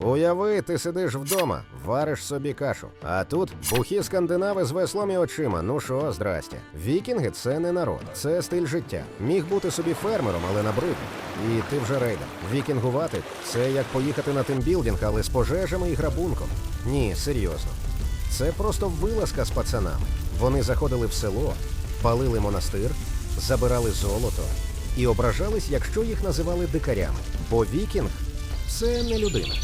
Уяви, ти сидиш вдома, вариш собі кашу. А тут бухі скандинави з веслом і очима. Ну що, здрастя. Вікінги це не народ, це стиль життя. Міг бути собі фермером, але набрити. І ти вже рейдер. Вікінгувати це як поїхати на тимбілдинг, але з пожежами і грабунком. Ні, серйозно. Це просто вилазка з пацанами. Вони заходили в село, палили монастир, забирали золото і ображались, якщо їх називали дикарями. Бо вікінг це не людина.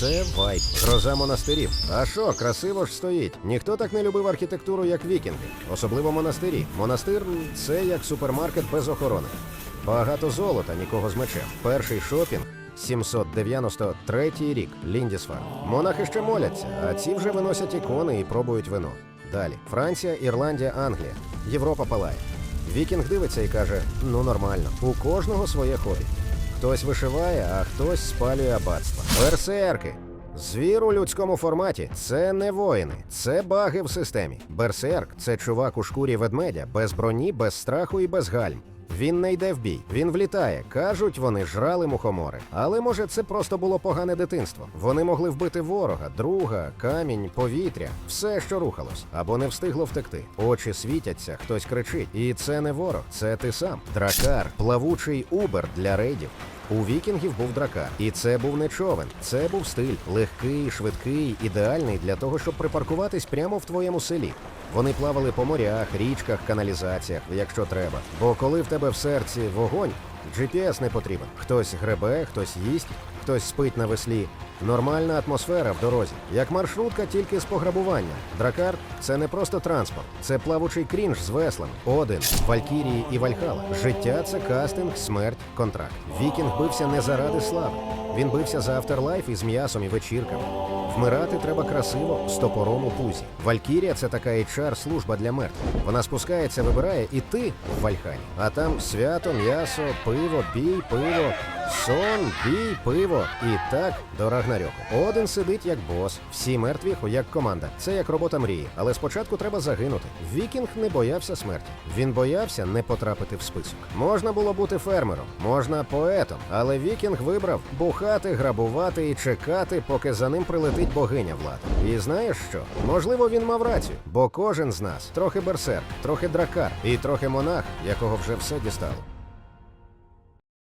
Це вайб, гроза монастирів. А що, красиво ж стоїть. Ніхто так не любив архітектуру, як вікінги, особливо монастирі. Монастир це як супермаркет без охорони. Багато золота, нікого з мечем. Перший шопінг 793 рік. Ліндісфар. Монахи ще моляться, а ці вже виносять ікони і пробують вино. Далі Франція, Ірландія, Англія. Європа палає. Вікінг дивиться і каже: ну нормально, у кожного своє хобі. Хтось вишиває, а хтось спалює аббатство. Берсерки. Звір у людському форматі це не воїни, це баги в системі. Берсерк це чувак у шкурі ведмедя, без броні, без страху і без гальм. Він не йде в бій, він влітає. Кажуть, вони жрали мухомори. Але може це просто було погане дитинство. Вони могли вбити ворога, друга, камінь, повітря, все, що рухалось, або не встигло втекти. Очі світяться, хтось кричить. І це не ворог, це ти сам. Дракар, плавучий убер для рейдів. У вікінгів був дракар, і це був не човен, це був стиль, легкий, швидкий, ідеальний для того, щоб припаркуватись прямо в твоєму селі. Вони плавали по морях, річках, каналізаціях, якщо треба. Бо коли в тебе в серці вогонь, GPS не потрібен. Хтось гребе, хтось їсть, хтось спить на веслі. Нормальна атмосфера в дорозі, як маршрутка, тільки з пограбування. Дракар це не просто транспорт, це плавучий крінж з веслами. Один, Валькірії і Вальхала. Життя це кастинг, смерть, контракт. Вікінг бився не заради слави. Він бився за авторлайф із м'ясом і вечірками. Вмирати треба красиво з топором у пузі. Валькірія це така HR служба для мертвих. Вона спускається, вибирає, і ти в Вальхалі. А там свято, м'ясо, пиво, бій, пиво, сон, бій, пиво. І так до Рагнарьоку. Один сидить як бос, всі мертві як команда. Це як робота мрії. Але спочатку треба загинути. Вікінг не боявся смерті. Він боявся не потрапити в список. Можна було бути фермером, можна поетом, але Вікінг вибрав бухати, грабувати і чекати, поки за ним прилетить богиня влада. І знаєш що? Можливо, він мав рацію, бо кожен з нас трохи берсерк, трохи дракар і трохи монах, якого вже все дістало.